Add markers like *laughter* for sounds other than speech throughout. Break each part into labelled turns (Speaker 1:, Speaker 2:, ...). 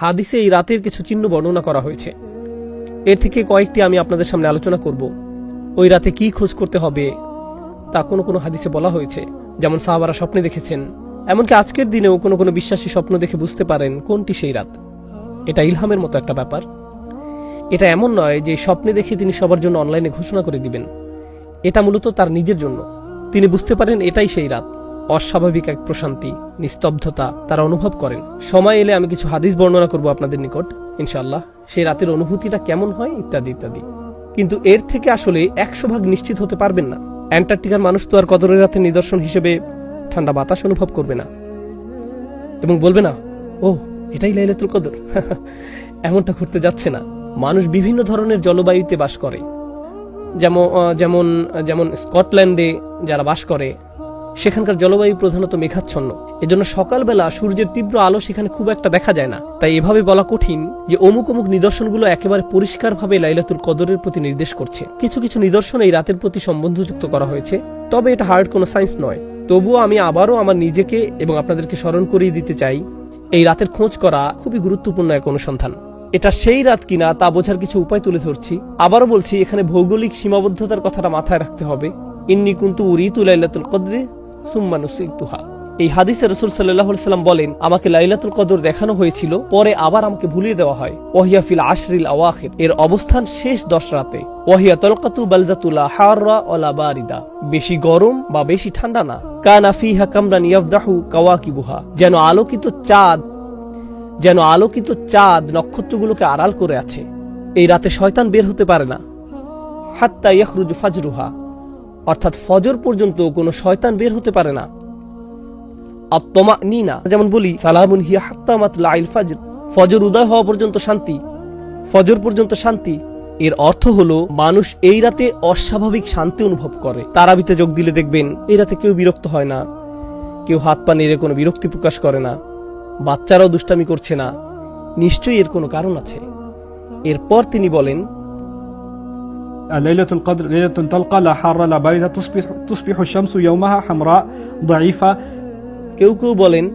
Speaker 1: হাদিসে এই রাতের কিছু চিহ্ন বর্ণনা করা হয়েছে। এর থেকে কয়েকটি আমি আপনাদের সামনে আলোচনা করব। ওই রাতে কি খোঁজ করতে হবে, তা কোনো কোনো হাদিসে বলা হয়েছে। যেমন সাহাবারা স্বপ্নে দেখেছেন। এমনকি আজকের দিনেও কোনো কোনো বিশ্বাসী স্বপ্ন দেখে বুঝতে পারেন কোনটি সেই রাত। এটা ইলহামের মতো একটা ব্যাপার। এটা এমন নয় যে স্বপ্নে দেখে তিনি সবার জন্য অনলাইনে ঘোষণা করে দিবেন। এটা মূলত তার নিজের জন্য। তিনি বুঝতে পারেন এটাই সেই রাত। অস্বাভাবিক এক প্রশান্তি, নিস্তব্ধতা তারা অনুভব করেন। সময় এলে আমি কিছু হাদিস বর্ণনা করব আপনাদের নিকট। ইনশাল্লাহ সেই রাতের অনুভূতিটা কেমন হয় ইত্যাদি ইত্যাদি। কিন্তু এর থেকে আসলে একশো ভাগ নিশ্চিত হতে পারবেন না। অ্যান্টার্কটিকার মানুষ তো আর কদরের রাতের নিদর্শন হিসেবে ঠান্ডা বাতাস অনুভব করবে না। এবং বলবে না ও এটাই লাইলাতুল কদর। *laughs* এমনটা ঘটতে যাচ্ছে না। মানুষ বিভিন্ন ধরনের জলবায়ুতে বাস করে। যেমন যেমন যেমন স্কটল্যান্ডে যারা বাস করে সেখানকার জলবায়ু প্রধানত মেঘাচ্ছন্ন। এজন্য সকালবেলা সূর্যের তীব্র আলো সেখানে খুব একটা দেখা যায় না। তাই এভাবে বলা কঠিন যে অমুক অমুক নিদর্শনগুলো একেবারে পরিষ্কারভাবে লাইলাতুল কদরের প্রতি নির্দেশ করছে। কিছু কিছু নিদর্শন এই রাতের প্রতি সম্বন্ধযুক্ত করা হয়েছে, তবে এটা হার্ড কোনো সায়েন্স নয়। তবুও আমি আবারও আমার নিজেকে এবং আপনাদেরকে স্মরণ করিয়ে দিতে চাই, এই রাতের খোঁজ করা খুবই গুরুত্বপূর্ণ এক অনুসন্ধান। এটা সেই রাত কিনা তা বোঝার কিছু উপায় তুলে ধরছি। আবারও বলছি, এখানে ভৌগোলিক সীমাবদ্ধতার কথাটা মাথায় রাখতে হবে। ইন্নি কুন্তু উরিতু লাইলাতুল কদরে এই হাদিসে রসুল সাল্লাম বলেন, আমাকে লাইলাতুল কদর দেখানো হয়েছিল, পরে আবার আমাকে ভুলিয়ে দেওয়া হয়। আশরিল এর অবস্থান শেষ দশ রাতে। বেশি গরম বা বেশি ঠান্ডা না। কানা ফিহা কামরান কাওয়াকিবুহা। যেন আলোকিত চাঁদ, যেন আলোকিত চাঁদ নক্ষত্রগুলোকে আড়াল করে আছে। এই রাতে শয়তান বের হতে পারে না। হাত্তা ইয়াখরুজু ফাজরুহা। অর্থাৎ ফজর পর্যন্ত কোনো শয়তান বের হতে পারে না। আত্মমা নিনা যেমন বলি, সালামুন হিয়া হাত্তা মাতলা আইল ফাজর। ফজর উদয় হওয়া পর্যন্ত শান্তি। ফজর পর্যন্ত শান্তি। এর অর্থ হলো, মানুষ এই রাতে অস্বাভাবিক শান্তি অনুভব করে। তারাবিতে যোগ দিলে দেখবেন, এই রাতে কেউ বিরক্ত হয় না। কেউ হাত পা নেড়ে কোনো বিরক্তি প্রকাশ করে না। বাচ্চারাও দুষ্টামি করছে না। নিশ্চয়ই এর কোনো কারণ আছে। এরপর তিনি বলেন
Speaker 2: ليلة القدر ليلة تلقى لا حارة لا باردة تصبح تصبح الشمس يومها حمراء ضعيفة
Speaker 1: কেউ কেউ বলেন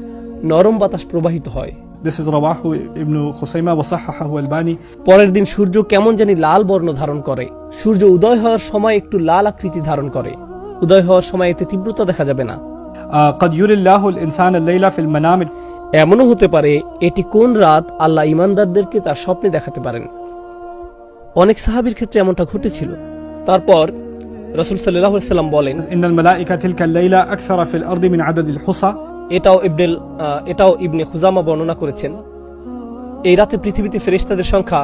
Speaker 1: নরম বাতাস প্রবাহিত হয়
Speaker 2: This is رواه ابن خسيمة وصححه الباني
Speaker 1: পরের দিন সূর্য কেমন জানি লাল বর্ণ ধারণ করে সূর্য উদয় হওয়ার সময় একটু লাল আকৃতি ধারণ করে উদয় হওয়ার সময় এতে তীব্রতা দেখা যাবে না
Speaker 2: آه، قد يري الله الإنسان الليلة في المنام
Speaker 1: এমনও হতে পারে এটি কোন রাত আল্লাহ ইমানদারদেরকে তার স্বপ্নে দেখাতে পারেন অনেক সাহাবির ক্ষেত্রে এমনটা ঘটেছিল। তারপর রাসুল সাল্লাহ সাল্লাম বলেন এটাও ইবনেল এটাও ইবনে খুজামা বর্ণনা করেছেন। এই রাতে পৃথিবীতে ফেরেস্তাদের সংখ্যা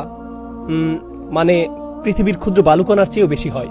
Speaker 1: মানে পৃথিবীর ক্ষুদ্র বালুকণার চেয়েও বেশি হয়।